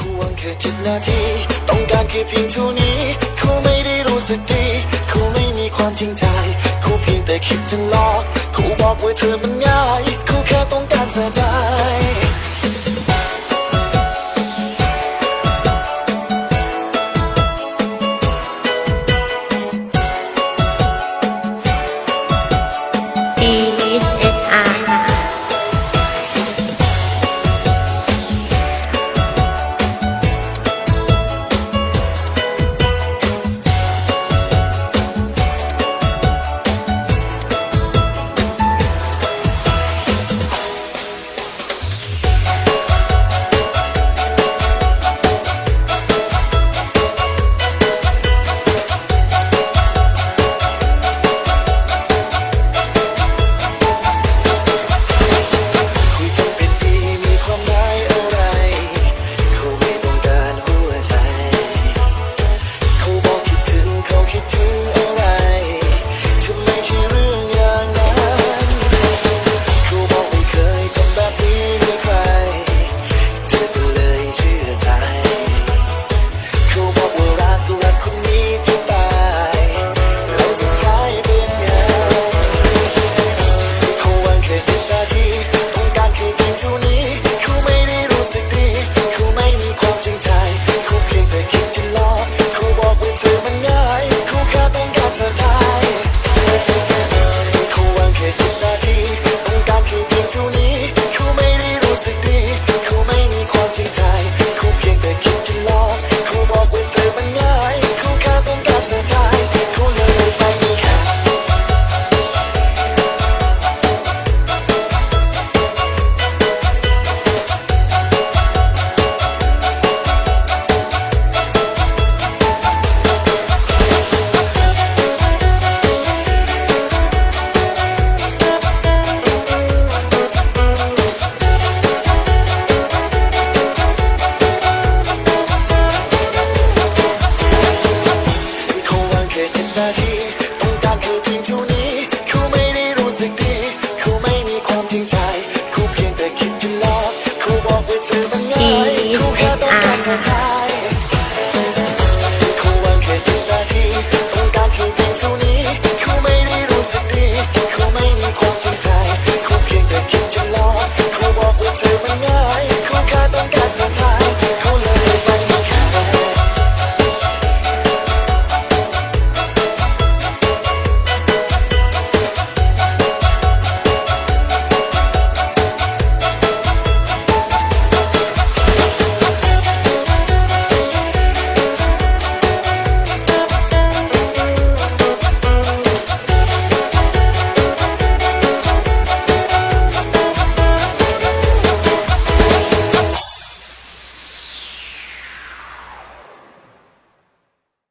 คู่วงแค่เจ็ดนาที ต้องการแค่เพียงเท่านี้เขาไม่ได้รู้สึกดีเขาไม่มีความทิ้งใจเขาเพียงแต่คิดจะหลอกเขาบอกว่าเธอมันง่ายเขาแค่ต้องการเสียใจ สิ่งนี้เไม่มีความจริงใจเขเพียงแต่คิดจะลอกเขบอกว่าเธอมันง่ายเขแค่ต้องการสถาน